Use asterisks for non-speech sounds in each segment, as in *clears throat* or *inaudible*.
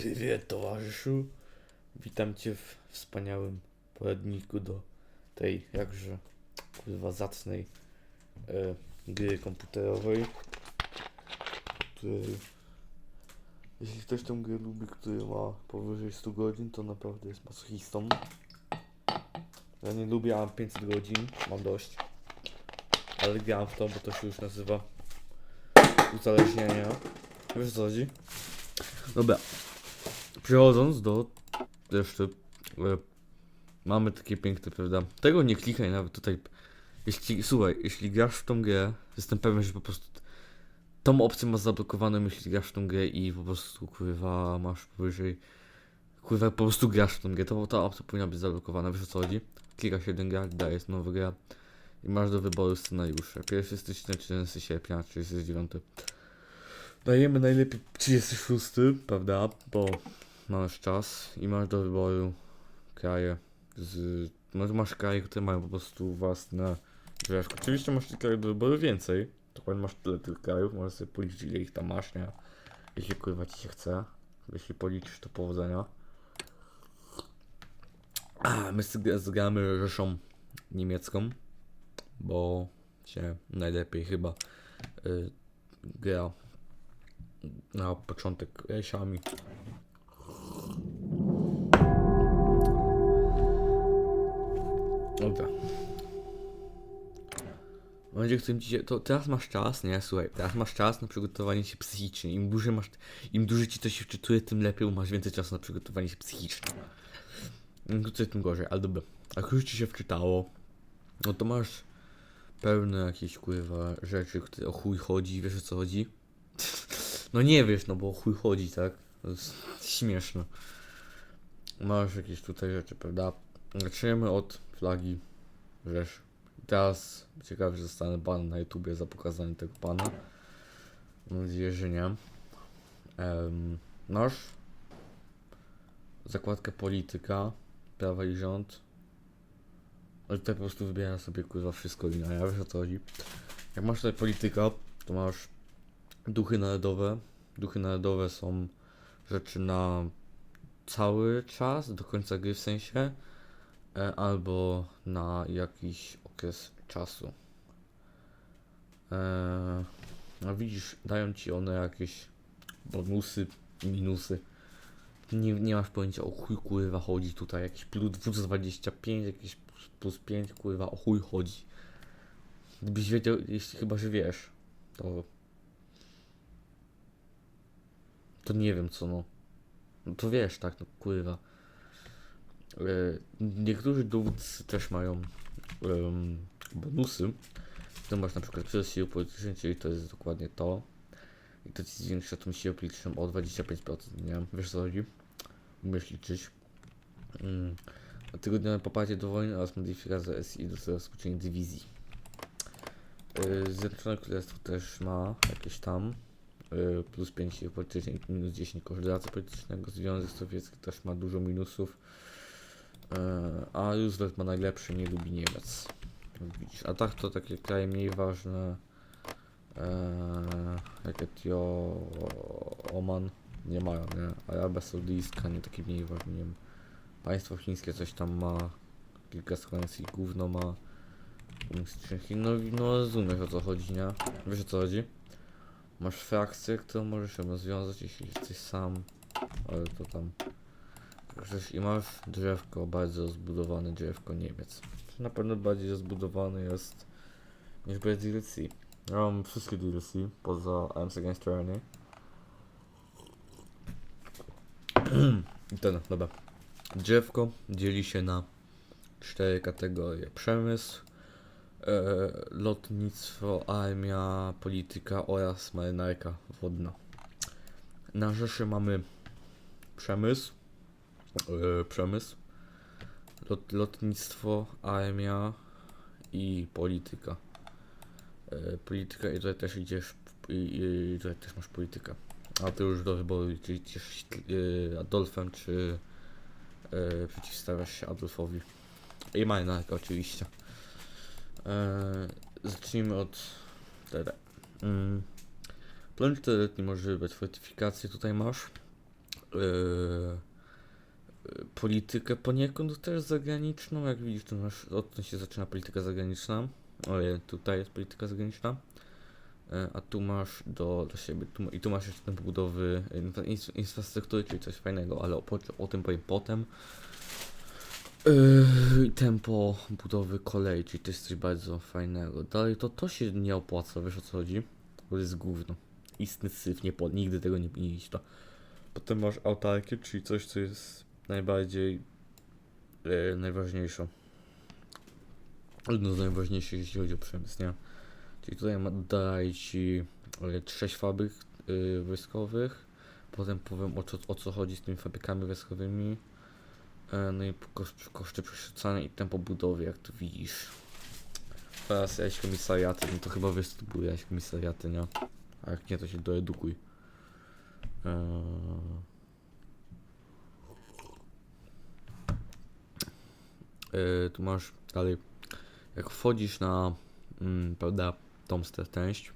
Prywiet, towarzyszu. Witam cię w wspaniałym poradniku do tej jakże kurwa zacnej e, gry komputerowej. Który, jeśli ktoś tę grę lubi, który ma powyżej 100 godzin, to naprawdę jest masochistą. Ja nie lubię, mam 500 godzin, mam dość. Ale gram w to, bo to się już nazywa uzależnienia. Wiesz co chodzi? Dobra. Przechodząc do jeszcze e, mamy takie piękne, prawda? Tego nie klikaj nawet tutaj. Jeśli, słuchaj, jeśli grasz w tą grę, jestem pewien, że po prostu tą opcję masz zablokowaną, jeśli grasz w tą grę i po prostu kurwa masz powyżej kurwa po prostu grasz w tą grę, to ta opcja powinna być zablokowana, wiesz o co chodzi? Klikasz jeden gra, dajesz nowy gra i masz do wyboru scenariusze. 1 stycznia, 13 sierpnia, 39. Dajemy najlepiej 36, prawda? Bo masz czas i masz do wyboru kraje z... No masz kraje, które mają po prostu własne drzewko. Oczywiście masz tych krajów do wyboru więcej. Dokładnie masz tyle tych krajów, możesz sobie policzyć ile ich tam masz, nie? Jeśli kurwa ci się chce. Jeśli policzysz to powodzenia. A, my zgramy Rzeszą niemiecką, bo się najlepiej chyba y, gra na początek rejsiami. Dobra. Będzie chcę ci się, to teraz masz czas, nie? Słuchaj, teraz masz czas na przygotowanie się psychicznie. Im dłużej masz, im dłużej ci to się wczytuje, tym lepiej, masz więcej czasu na przygotowanie się psychicznie. Im krócej, tym gorzej, ale dobra. Jak już ci się wczytało, no to masz pełne jakieś kurwa rzeczy, które o chuj chodzi, wiesz o co chodzi? *laughs* No nie wiesz, no bo o chuj chodzi, tak? To jest śmieszne. Masz jakieś tutaj rzeczy, prawda? Zaczniemy od flagi Rzesz. Teraz ciekawy, że zostanę ban na YouTubie za pokazanie tego pana. Mam nadzieję, że nie. Em, masz zakładkę polityka, prawa i rząd. Ale tutaj po prostu wybieram sobie kurwa wszystko i ja wiesz o co chodzi. Jak masz tutaj polityka, to masz duchy narodowe. Duchy narodowe są rzeczy na cały czas, do końca gry w sensie, albo na jakiś okres czasu. E, no widzisz, dają ci one jakieś bonusy, minusy. Nie, nie masz pojęcia o chuj kurwa chodzi tutaj, jakiś plus 25, jakiś plus 5 kurwa o chuj chodzi. Gdybyś wiedział, jeśli chyba, że wiesz, to to nie wiem co no. No to wiesz, tak, no kurwa. E, niektórzy dowódcy też mają em, bonusy. To masz na przykład przez siłę polityczną, czyli to jest dokładnie to. I to ci zwiększa tą siłę polityczną o 25%, nie? Wiesz co chodzi? Umiesz liczyć. Mm. Tygodniowe poparcie do wojny oraz modyfikacja SI do zaskoczenia dywizji. Yy, Zjednoczone Królestwo też ma jakieś tam y, plus 5 siły politycznej i minus 10 koordynacji politycznego. Związek Sowiecki też ma dużo minusów. Y, A Roosevelt ma najlepszy, nie lubi Niemiec. Widzisz. A tak to takie kraje mniej ważne e, jak Etio, Oman nie mają, nie? Arabia Saudyjska nie takie mniej ważne, nie wiem. Państwo chińskie coś tam ma, kilka składników gówno ma. No, no rozumiesz o co chodzi, nie? Wiesz o co chodzi? Masz frakcję, którą możesz rozwiązać, jeśli jesteś sam, ale to tam. Przecież i masz drzewko, bardzo zbudowane drzewko Niemiec. Na pewno bardziej zbudowany jest niż bez DLC. Ja mam wszystkie DLC poza Arms Against Tyranny. I ten, dobra. Drzewko dzieli się na cztery kategorie. Przemysł, e, lotnictwo, armia, polityka oraz marynarka wodna. Na Rzeszy mamy przemysł, przemysł, lot, lotnictwo, armia i polityka. E, polityka i tutaj też idziesz, i, i tutaj też masz politykę. A ty już do wyboru, czy idziesz e, Adolfem, czy e, przeciwstawiasz się Adolfowi. I marynarka oczywiście. Zacznijmy od TD. Mm. Plan 4-letni możesz wybrać fortyfikację, tutaj masz. Politykę poniekąd też zagraniczną. Jak widzisz, to masz, odtąd się zaczyna polityka zagraniczna. Ojej, tutaj jest polityka zagraniczna. E, A tu masz do, do siebie, tu, i tu masz jeszcze tempo budowy infrastruktury, czyli coś fajnego, ale o, o tym powiem potem. Yy, tempo budowy kolei, czyli to jest coś bardzo fajnego. Dalej to, to się nie opłaca, wiesz o co chodzi? Bo to jest gówno. Istny syf, nie po, nigdy tego nie nie iść to. Potem masz autarkię, czyli coś, co jest najbardziej e, najważniejsze. Jedno z najważniejszych, jeśli chodzi o przemysł, nie? Czyli tutaj ma, daje ci e, sześć fabryk e, wojskowych. Potem powiem o co, o co chodzi z tymi fabrykami wojskowymi. E, no i koszt, koszty przerzucane i tempo budowy, jak tu widzisz. Teraz jakieś komisariaty, no to chyba wiesz to były jakieś komisariaty, nie? A jak nie, to się doedukuj. Eee... Yy, tu masz dalej, jak wchodzisz na, mm, prawda, tą część,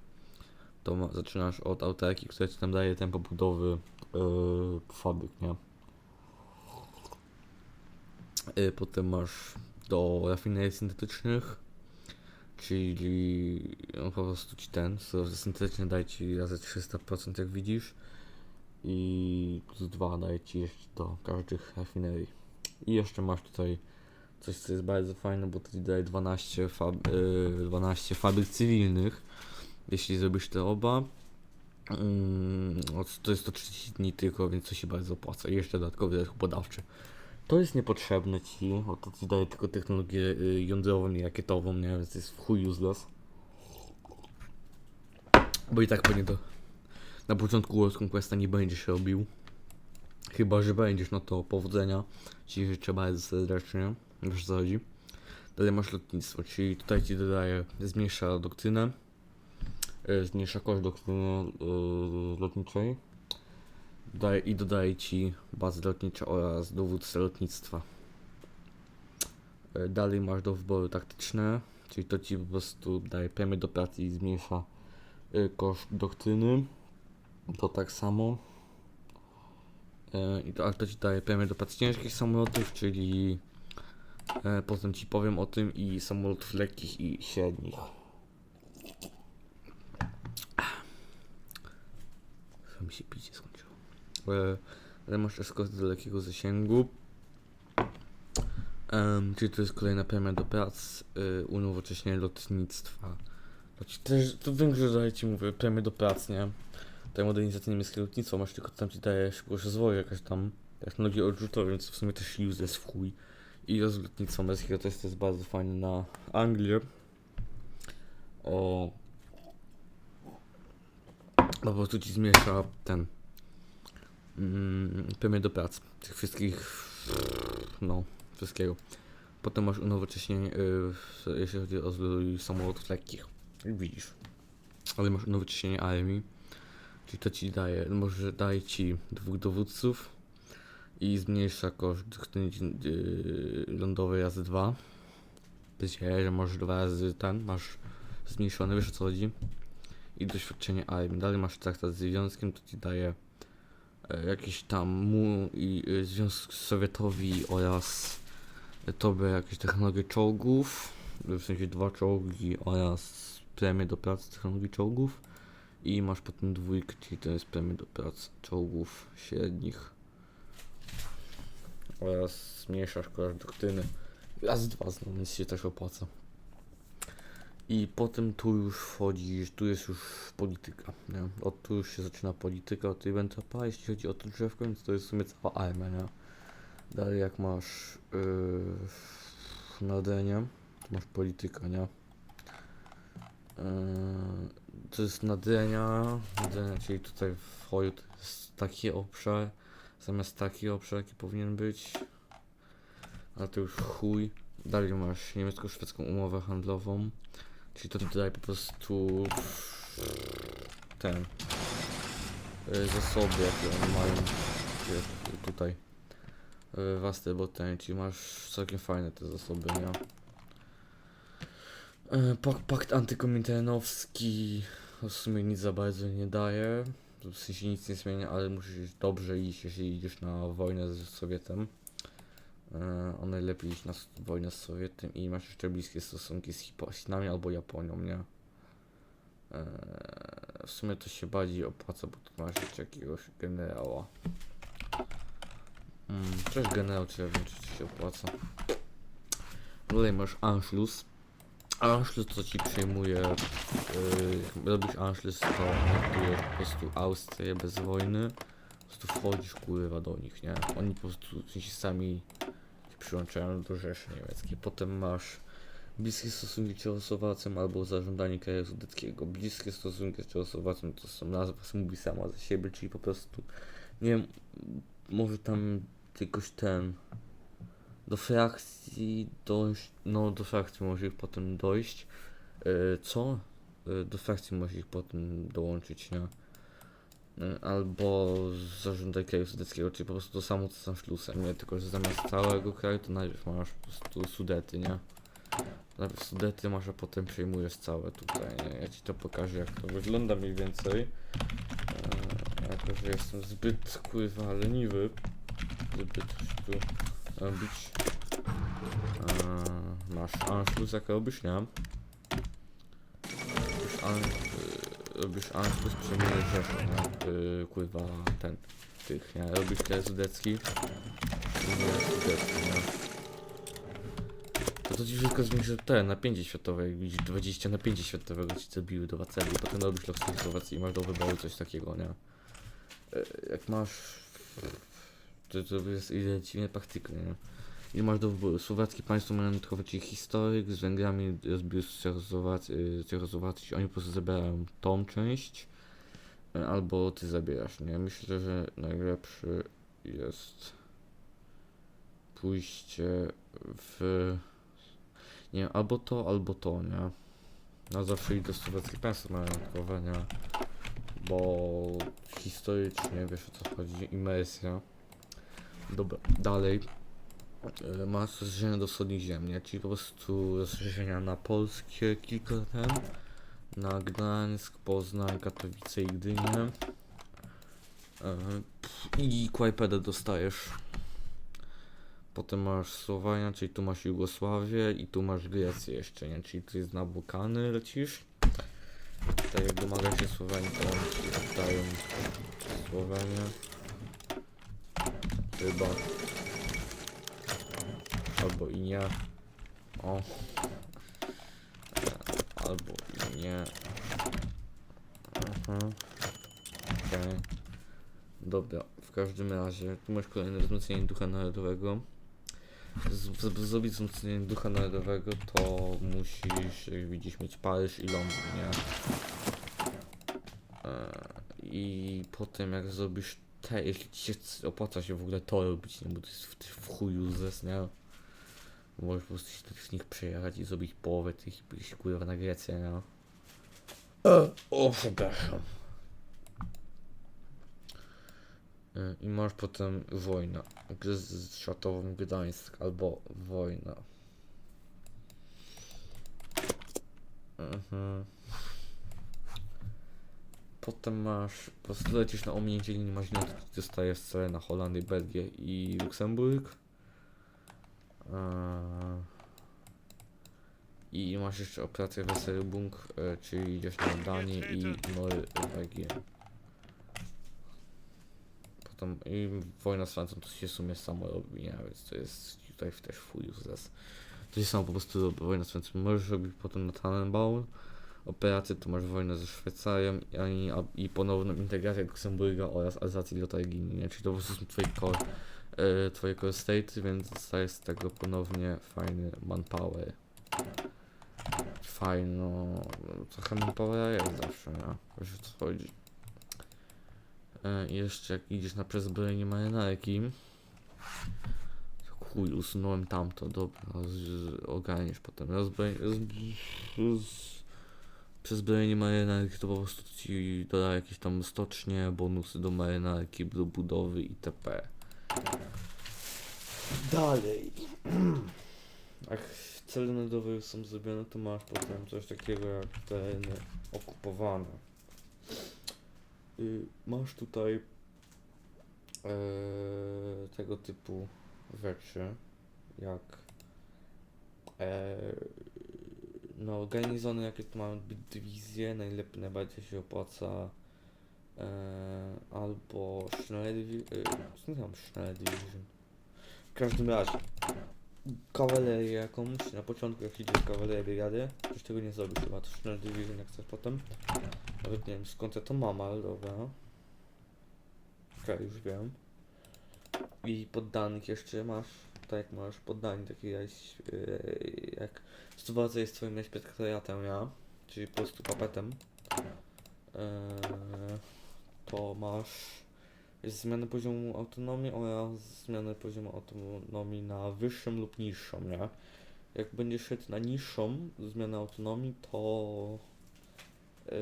to ma, zaczynasz od autarki, która ci tam daje tempo budowy yy, fabryk, nie? Yy, potem masz do rafinerii syntetycznych, czyli on po prostu ci ten, surowce syntetyczne daje ci razy 300% jak widzisz i plus 2 daje ci jeszcze do każdych rafinerii. I jeszcze masz tutaj coś, co jest bardzo fajne, bo to daje 12, fab, yy, 12 fabryk cywilnych, jeśli zrobisz te oba. Mm, to jest to 30 dni tylko, więc to się bardzo opłaca. I jeszcze dodatkowy zespół podawczy. To jest niepotrzebne ci, bo to ci daje tylko technologię y, jądrową i rakietową, nie? Więc to jest w chuj useless. Bo i tak pewnie to na początku World Conquesta nie będziesz robił. Chyba, że będziesz, no to powodzenia. Ci życzę bardzo serdecznie. Wiesz co chodzi. Dalej masz lotnictwo, czyli tutaj ci dodaje, zmniejsza doktrynę. y, Zmniejsza koszt doktryny y, lotniczej. Daje, I dodaje ci bazy lotnicze oraz dowódcę lotnictwa. Y, Dalej masz do wyboru taktyczne, czyli to ci po prostu daje premię do pracy i zmniejsza koszt doktryny. To tak samo. E, I to, ale to ci daje premię do pracy ciężkich samolotów, czyli e, potem ci powiem o tym i samolotów lekkich i średnich. Chyba mi się picie skończyło. E, ale masz eskorty do lekkiego zasięgu. Em, czyli to jest kolejna premia do prac, y, unowocześnienie lotnictwa. Też, to większość daje ci mówię, premię do prac, nie? Tutaj modernizacja niemieckiego lotnictwa, masz tylko tam ci daje szybkość rozwoju, jakaś tam technologia odrzutowa, więc w sumie też useless w chuj. I rozwój lotnictwa męskiego też to jest bardzo fajne na Anglię. O... Po prostu ci zmniejsza ten... Mm, do prac. Tych wszystkich... No, wszystkiego. Potem masz unowocześnienie, y, w- jeśli chodzi o rozwój samolotów lekkich. Widzisz. Ale masz unowocześnienie armii. Czyli to ci daje, może daje ci dwóch dowódców i zmniejsza koszt yy, lądowej razy dwa. Się, że możesz dwa razy ten, masz zmniejszone, wiesz o co chodzi. I doświadczenie armii. Dalej masz traktat z związkiem, to ci daje e, jakiś tam mu i y, Związk Sowietowi oraz e, tobie jakieś technologie czołgów, w sensie dwa czołgi oraz premię do pracy technologii czołgów. I masz potem dwójkę, czyli to jest premia do prac czołgów średnich. Oraz zmniejszasz koszt doktryny. Raz dwa znowu, więc się też opłaca. I potem tu już wchodzisz, tu jest już polityka. Nie? Od tu już się zaczyna polityka, od Ribbentropa, jeśli chodzi o to drzewko, więc to jest w sumie cała armia, nie? Dalej jak masz yy, nadenie, to masz politykę, nie? Yy, to jest nadrenia, nadrenia, czyli tutaj w hoju to jest taki obszar, zamiast taki obszar, jaki powinien być. Ale to już chuj. Dalej masz niemiecko-szwedzką umowę handlową, czyli to tutaj po prostu ten y, zasoby, jakie one mają tutaj y, własne boty, czyli masz całkiem fajne te zasoby, nie? E, Pak, pakt antykominteranowski w sumie nic za bardzo nie daje. W sensie nic nie zmienia, ale musisz dobrze iść, jeśli idziesz na wojnę z Sowietem. E, o najlepiej iść na wojnę z Sowietem i masz jeszcze bliskie stosunki z Chinami albo Japonią, nie? E, w sumie to się bardziej opłaca, bo tu masz jakiegoś generała. Mm, cześć generał, ja wiem, czy się opłaca. Tutaj masz Anschluss. Anschluss to ci przejmuje, yy, robisz Anschluss to anektujesz po prostu Austrię bez wojny. Po prostu wchodzisz kurwa do nich, nie? Oni po prostu w sensie sami się przyłączają do Rzeszy Niemieckiej. Potem masz bliskie stosunki z Czechosłowacją albo zażądanie kraju sudeckiego. Bliskie stosunki z Czechosłowacją to są nazwa mówi sama za siebie, czyli po prostu nie wiem, może tam jakoś ten do frakcji dojść, no do frakcji może ich potem dojść. E, co? E, do frakcji może ich potem dołączyć, nie? E, Albo zażądaj kraju sudeckiego, czyli po prostu to samo co z Szlusem, nie? Tylko, że zamiast całego kraju to najpierw masz po prostu Sudety, nie? Najpierw Sudety masz, a potem przejmujesz całe tutaj, nie? Ja ci to pokażę jak to wygląda mniej więcej. Jako, że jestem zbyt kurwa leniwy, żeby coś tu robić. E, masz Anschluss robisz, nie? Robisz, an, robisz Anschluss, przejmujesz Rzeszę, nie? Y, kurwa, ten, tych, nie? Robisz kraj sudecki, przejmujesz sudecki, nie? To to ci wszystko zwiększy te napięcie światowe, jak widzisz 20 napięcie światowego ci zabiły do Waceli, potem robisz Słowacji i masz do wyboru coś takiego, nie? E, Jak masz... To, to jest ile dziwnie praktycznie, nie? I masz do wyboru słowackie państwo majątkowe, historyk, z Węgrami rozbił y, Czechosłowacji, oni po prostu zabierają tą część, y, albo ty zabierasz, nie? Myślę, że najlepszy jest pójście w... Nie albo to, albo to, nie? No zawsze idę słowackie państwo majątkowe, nie? Bo historycznie, wiesz o co chodzi, imersja. Dobra, dalej. E, Ma rozszerzenia do wschodnich ziem, nie? Czyli po prostu rozszerzenia na polskie kilka ten, na Gdańsk, Poznań, Katowice i Gdynię. E, I Kłajpedę dostajesz. Potem masz Słowenia, czyli tu masz Jugosławię i tu masz Grecję jeszcze, nie? Czyli tu jest na Bałkany lecisz. Tak jak domaga się Słowenii, to oddają Słowenię. Chyba. Albo i nie. O. Albo i nie. Aha. Okej. Dobra, w każdym razie, tu masz kolejne wzmocnienie ducha narodowego. Żeby zrobić wzmocnienie ducha narodowego, to musisz, jak widzisz, mieć Paryż i Londyn, nie? E, I potem jak zrobisz te, jeśli ci się opłaca się w ogóle to robić, nie? Bo to jest w, w chuju zes, nie? Możesz po prostu się z nich przejechać i zrobić połowę tych i pójść kurwa na Grecję, nie? O, przepraszam. E, I masz potem wojna. Z światową Gdańsk albo wojna. Mhm. Potem masz, po prostu lecisz na ominięcie linii to dostajesz cele na Holandię, Belgię i Luksemburg. Eee, I masz jeszcze operację Weselbung, e, czyli idziesz na Danię i Norwegię. Potem i wojna z Francją to się w sumie samo robi, nie? Więc to jest tutaj też fuj useless. To się samo po prostu robi, wojna z Francją. Możesz robić potem na Tannenbaum. Operację to masz wojnę ze Szwajcarią i, i ponowną integrację Luksemburga oraz Alzacji Lotaryngii, nie? Czyli to po prostu są twoje core, twoje core state, więc dostajesz z tego ponownie fajny manpower. Fajno, trochę manpowera jest zawsze, nie? O co chodzi. E, i jeszcze jak idziesz na przezbrojenie marynarki chuj, usunąłem tamto, dobra, ogarniesz potem rozbrojenie roz, roz, przezbrojenie marynarki to po prostu ci doda jakieś tam stocznie, bonusy do marynarki, do budowy itp. Dalej. Jak cele narodowe już są zrobione, to masz potem coś takiego jak tereny okupowane. y, masz tutaj e, tego typu rzeczy, jak e, no garnizony, jakie tu być dywizje, najlepiej, najbardziej się opłaca e, albo Schnell Division, Schnell Division. W każdym razie, kawalerię jakąś, na początku jak idziesz kawalerię jadę, coś tego nie zrobisz chyba, to Schnell Division jak chcesz potem. Nawet nie wiem skąd ja to mam, ale dobra. Okej, już wiem. I poddanych jeszcze masz, tak jak masz poddani taki jakiś, yy, jak sytuacja jest twoim inspektoratem, ja, czyli po prostu papetem, yy, to masz zmianę poziomu autonomii oraz zmianę poziomu autonomii na wyższą lub niższą, nie? Jak będziesz szedł na niższą zmianę autonomii, to yy,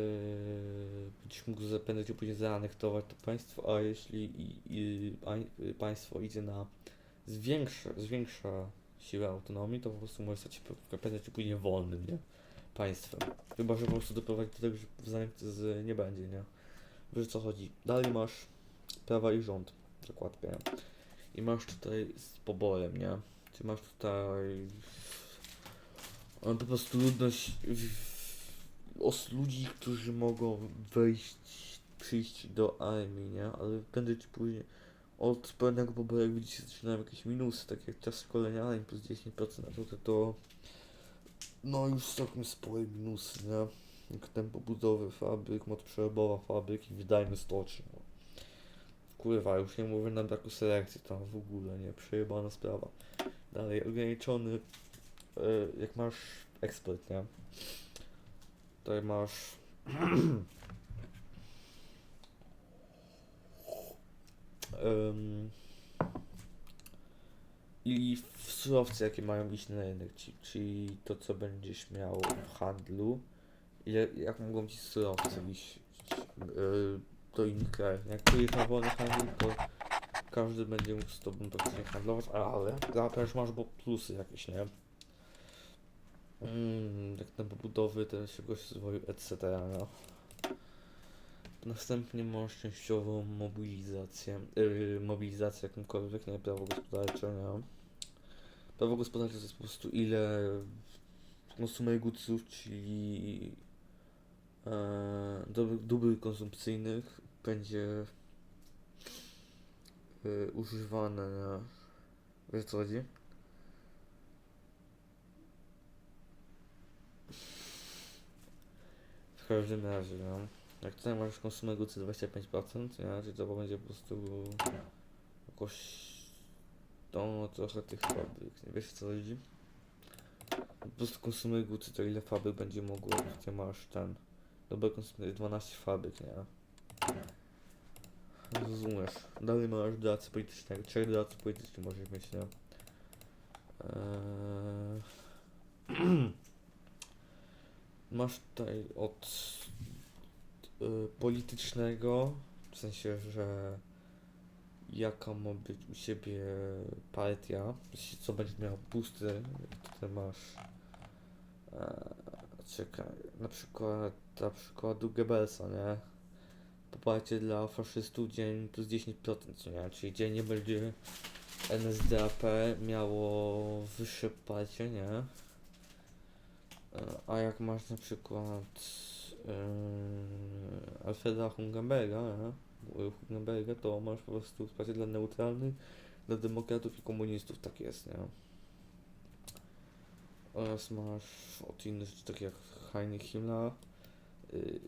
będziesz mógł za- będziecie później zaanektować to państwo, a jeśli i, i, pań- państwo idzie na zwiększa, zwiększa siłę autonomii, to po prostu może stać się będziecie później wolnym, nie? Państwem. Chyba, że po prostu doprowadzi do tego, że zaanektyzy nie będzie, nie? Wiesz co chodzi. Dalej masz prawa i rząd, zakładkę. nie? I masz tutaj z poborem, nie? Czy masz tutaj no, po prostu ludność os ludzi, którzy mogą wejść, przyjść do armii, nie? Ale będę ci później od pewnego poboru, jak widzicie, zaczynają jakieś minusy, takie jak czas szkolenia armii plus 10%, a tutaj to no już całkiem spore minusy, nie? Jak tempo budowy fabryk, moc przerobowa fabryk i wydajność stoczni. No. Kurwa, już nie mówię na braku selekcji, tam w ogóle, nie? Przejebana sprawa. Dalej, ograniczony, e, jak masz ekspert, nie? Tutaj masz *clears throat* I w surowce, jakie mają iść na rynek, ci- czyli to, co będziesz miał w handlu, ile, jak mogą ci surowce iść yy, do innych krajów. Jak tu jest na wolny handel, to każdy będzie mógł z tobą praktycznie handlować, ale też masz bo plusy jakieś, nie? Mm, jak na budowy też czegoś rozwoju, etc. No. Następnie masz częściową mobilizację, yy, mobilizację jakąkolwiek, nie prawo gospodarcze, nie? Prawo gospodarcze to jest po prostu ile konsumer goodsów, czyli e, dóbr, konsumpcyjnych będzie y, używane na... Wiesz co chodzi? W każdym razie, no. Jak tutaj masz konsumer goodsy 25%, nie? Czyli to będzie po prostu jakoś... No, trochę tych fabryk, nie wiesz co chodzi? Po prostu konsumer goodsy to ile fabryk będzie mogło, gdzie masz ten... Dobra, konsumer 12 fabryk, nie? Rozumiesz. Dalej masz doradcę politycznego. Trzech doradców politycznych możesz mieć, nie? Eee... *clears throat* masz tutaj od politycznego, w sensie, że jaka ma być u siebie partia, co będzie miał pusty, tutaj masz e, czekaj, na przykład dla przykładu Goebbelsa, nie? Poparcie dla faszystów dzień plus 10%, co nie? Czyli dzień nie będzie NSDAP miało wyższe poparcie, nie? E, A jak masz na przykład yy, Alfreda Hungenberga, nie? Hungenberga, to masz po prostu wsparcie dla neutralnych, dla demokratów i komunistów, tak jest, nie? Oraz masz od innych rzeczy, takie jak Heinrich Himmler, yy,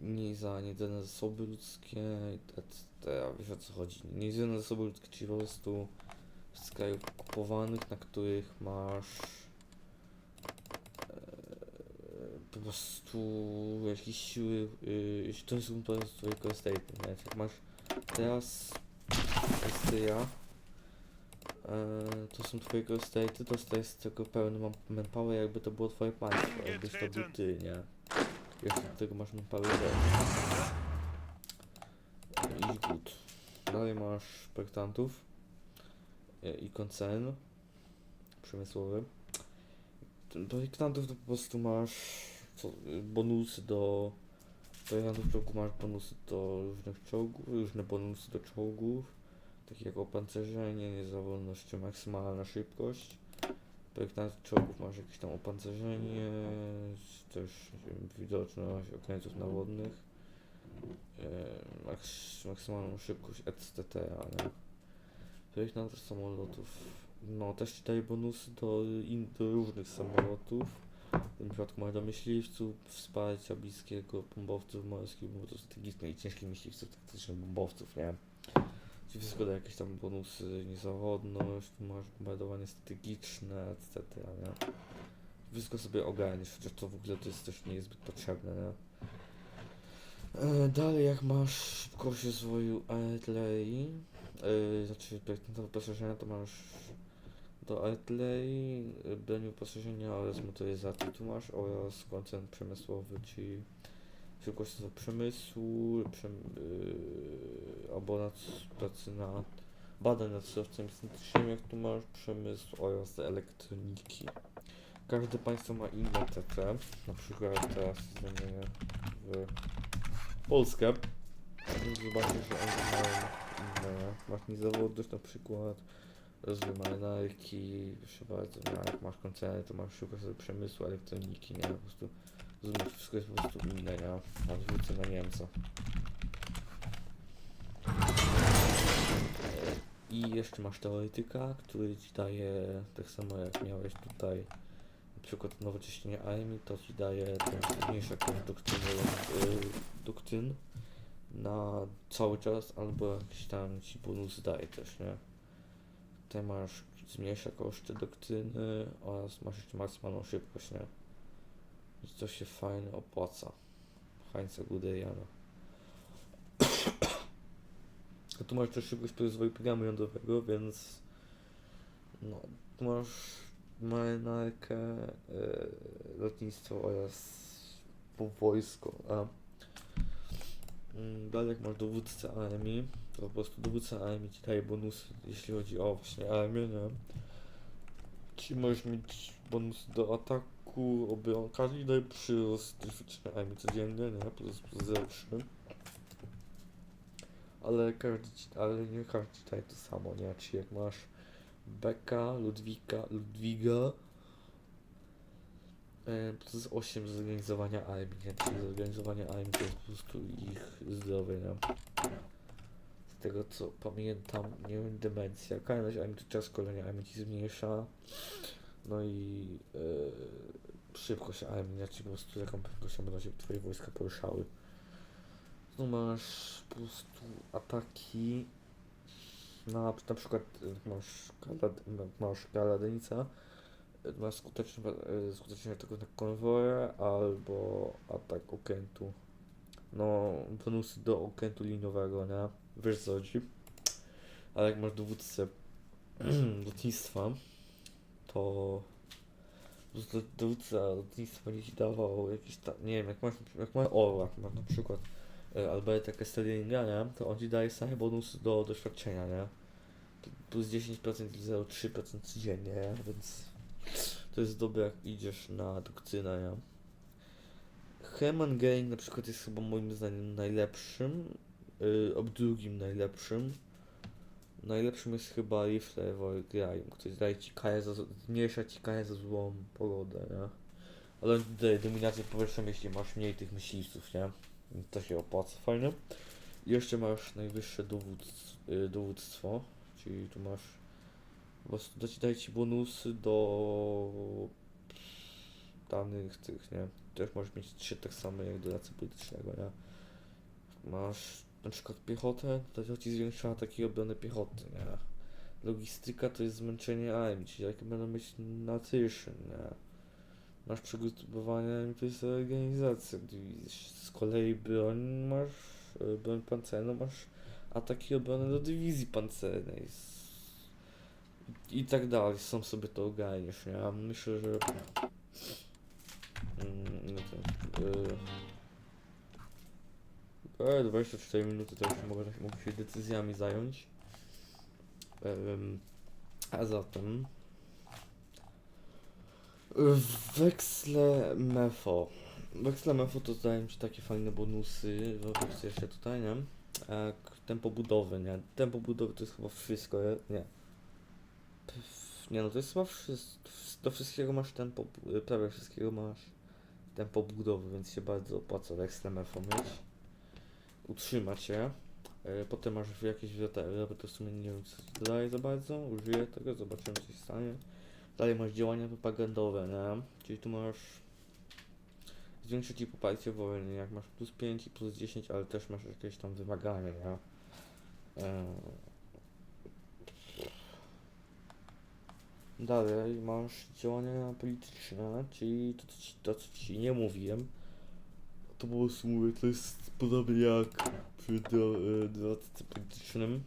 niezaniedzone zasoby ludzkie, etc. Wiesz o co chodzi? Niezaniedzone zasoby ludzkie, czyli po prostu z krajów okupowanych, na których masz e, po prostu jakieś siły, yy, to są po prostu twojego estate'u, nie? Jak masz teraz Estria, e, to są twojego estate'y, dostajesz z tego pełny manpower, jakby to było twoje państwo, jakbyś to był ty, nie? Jeszcze do tego masz manpower i good. Dalej masz projektantów e, i koncern przemysłowy. Projektantów to po prostu masz co, bonusy do projektantów czołgów masz bonusy do różnych czołgów, różne bonusy do czołgów, takie jak opancerzenie, niezawodność czy maksymalna szybkość. Projektantów czołgów masz jakieś tam opancerzenie, też widoczność okrętów nawodnych, e, maks maksymalną szybkość, etc. Ale projektantów samolotów, no też ci daje bonusy do, in, do różnych samolotów. W tym przypadku masz do myśliwców, wsparcia bliskiego, bombowców morskich, bombowców strategicznych i ciężkich myśliwców taktycznych, bombowców, nie? Ci wszystko daje jakieś tam bonusy, niezawodność, tu masz bombardowanie strategiczne, etc., nie? Wszystko sobie ogarniesz, chociaż to w ogóle to jest też nie jest zbyt potrzebne, nie? E, dalej, jak masz szybkość rozwoju artylerii, e, znaczy projektanta wyposażenia, to masz do artylerii, y, broni wyposażenia oraz motoryzacji tu masz oraz koncern przemysłowy, czyli szybkość przemysłu, przem, yy, albo nad pracy nad badań nad surowcami syntetycznymi, jak tu masz przemysł oraz elektroniki. Każde państwo ma inne TT, na przykład teraz zamienię w Polskę. Zobaczysz, że oni mają inne, masz niezawodność na przykład, rozwój marynarki, proszę bardzo, no, jak masz koncerny, to masz szybko sobie przemysłu, elektroniki, nie, po prostu rozumiesz, wszystko jest po prostu inne, nie, a zwrócę na Niemca. I jeszcze masz teoretyka, który ci daje, tak samo jak miałeś tutaj, na przykład nowocześnienie armii, to ci daje mniejsza koszt doktryny, yy, doktryn na cały czas, albo jakiś tam ci bonus daje też, nie. Tutaj masz zmniejsza koszty doktryny oraz masz jeszcze maksymalną szybkość, nie? Więc to się fajnie opłaca. Hańca Guderiana. *coughs* A tu masz też szybkość rozwoju programu jądrowego, więc no, tu masz marynarkę, yy, lotnictwo oraz wojsko, a mm, dalej jak masz dowódcę armii, to po prostu dowódca armii ci daje bonusy, jeśli chodzi o właśnie armię, nie? Ci możesz mieć bonus do ataku, obrony, każdy daje przyrost doświadczenia armii codziennie, nie? Plus, plus 0,3. Ale każdy ale nie każdy daje to samo, nie? Czyli jak masz Beka, Ludwika, Ludwiga, e, plus 8 z zorganizowania armii, nie? Czyli zorganizowanie armii to jest po prostu ich zdrowie, nie? Z tego co pamiętam, nie wiem, demencja. Kolejność armii to czas szkolenia armii ci zmniejsza. No i yy, szybkość armii, znaczy po prostu jaką prędkością będą się twoje wojska poruszały. No masz po prostu ataki na, na przykład y, masz, galad, masz galadenica, masz skuteczny, y, skuteczny atak na konwoje albo atak okrętu. No, bonusy do okrętu liniowego, nie? Wiesz co chodzi. Ale jak masz dowódcę *clears throat* lotnictwa, to do- dowódca lotnictwa będzie ci dawał jakiś tam, nie wiem, jak masz, jak masz Orła, masz na przykład e, Alberta Castellinga, nie? To on ci daje same bonusy do doświadczenia, nie? Plus 10% i 0,3% codziennie, nie? Więc to jest dobre jak idziesz na doktrynę, nie? Herman Gering na przykład jest chyba moim zdaniem najlepszym, yy, ob drugim najlepszym. Najlepszym jest chyba Rifle Grime, który daje ci karę za, zmniejsza ci karę za złą pogodę, nie? Ale daje dominację powietrzną, jeśli masz mniej tych myśliwców, nie? To się opłaca fajnie. I jeszcze masz najwyższe yy, dowództwo, czyli tu masz prostu da ci, daje ci bonusy do danych tych, nie? Też możesz mieć trzy tak samo jak doradcy politycznego, nie? Masz na przykład piechotę, to ci zwiększa ataki obrony piechoty, nie? Logistyka to jest zmęczenie armii, czyli jakie będą mieć na tyszy, nie? Masz przygotowanie, to jest organizacja. Z kolei broń masz, e, broń pancerną masz ataki obrony do dywizji pancernej. I tak dalej, sam sobie to ogarniesz, nie? A Myślę, że Mm, no to, yy, e, 24 minuty to już mogę, mogę się decyzjami zająć. A zatem weksle MEFO. Wexlemefu to daje mi się takie fajne bonusy, wobec jeszcze tutaj, nie? Jak tempo budowy, nie? Tempo budowy to jest chyba wszystko, nie? Nie, no to jest chyba wszystko, do wszystkiego masz tempo, bu- prawie wszystkiego masz tempo budowy, więc się bardzo opłaca Wexlemefu mieć. Utrzymać je. E, Potem masz jakieś wyroby, to w sumie nie wiem co daje za bardzo, użyję tego, zobaczymy co się stanie. Dalej masz działania propagandowe, nie? Czyli tu masz zwiększyć ci poparcie wojny, jak masz plus 5 i plus 10, ale też masz jakieś tam wymagania, nie? Eee. Dalej masz działania polityczne, czyli to, ci, to, co ci nie mówiłem. To po prostu mówię, to jest podobnie jak przy do, e, doradcy politycznym.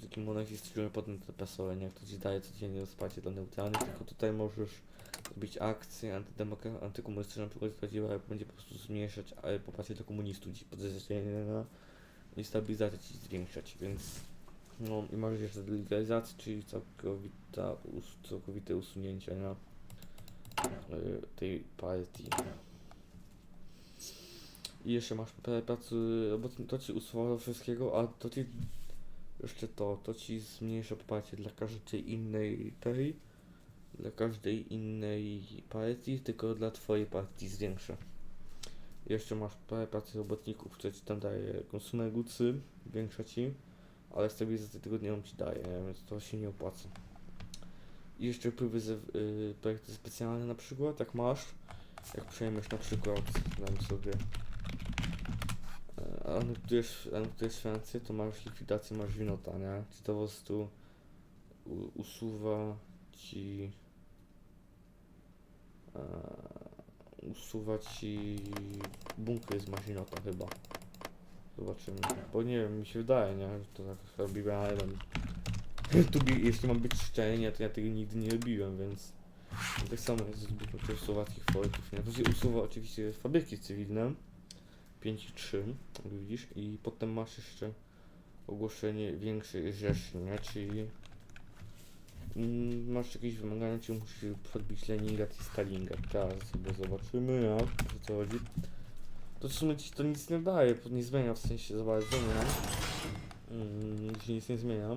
Z jakim monarchistycznym potem te prasowe, nie? Jak to ci daje codziennie wsparcie dla neutralnych, tylko tutaj możesz zrobić akcje antydemokra- antykomunistyczne, na przykład chodziła, będzie po prostu zmniejszać e, poparcie dla komunistów, ci podejrzenie na i stabilizację ci zwiększać, więc no i jeszcze delegalizację, czyli całkowita, us- całkowite usunięcie na y, tej partii. I jeszcze masz parę pracy, to ci usuwa wszystkiego, a to ci jeszcze to, to ci zmniejsza poparcie dla każdej innej tej, dla każdej innej partii, tylko dla twojej partii zwiększa. Jeszcze masz parę pracy robotników, które ci tam daje consumer goodsy, większa ci, ale stabilizację tego nie ci daje, więc to się nie opłaca. I jeszcze wpływy ze y, projekty specjalne na przykład, jak masz, jak przejmiesz na przykład, dam sobie, e, anektujesz, anektujesz Francję, to masz likwidację marżinota, nie? Czy to po prostu usuwa ci e, usuwa ci bunkry z marzinota chyba. Zobaczymy. Bo nie wiem, mi się wydaje, nie? Że to tak robiłem, ale. Tu jeśli mam być szczery, nie, to ja tego nigdy nie robiłem, więc tak samo jest z budową słowackich fortów, nie? To się usuwa oczywiście fabryki cywilne 5 i 3, jak widzisz, i potem masz jeszcze ogłoszenie większej rzeszy, nie? Czyli mm, masz jakieś wymagania, czy musisz podbić Leningrad i Stalingrad. Teraz sobie zobaczymy, jak, co chodzi. To w sumie ci to nic nie daje, nie zmienia w sensie za bardzo, nie? Mm, się nic nie zmienia.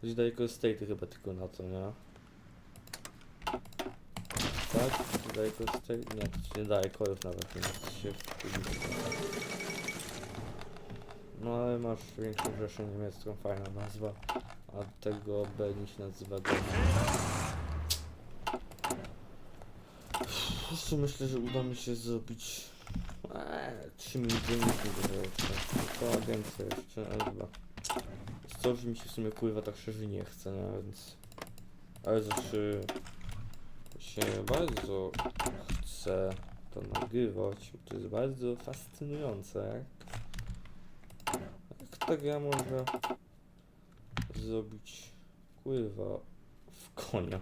To ci daje tylko state chyba tylko na to, nie? Tak? To daje state? Nie, to ci nie daje kolorów nawet, nie się No ale masz większą rzeszę niemiecką, fajna nazwa. A tego B się nazywa. Po myślę, że uda mi się zrobić eee, 3 minuty nie jeszcze. To agencja jeszcze, ale chyba. Co, że mi się w sumie pływa tak szczerze nie chce, no więc... Ale znaczy... się bardzo chcę to nagrywać, bo to jest bardzo fascynujące, jak... Jak ta gra może zrobić pływa w konia.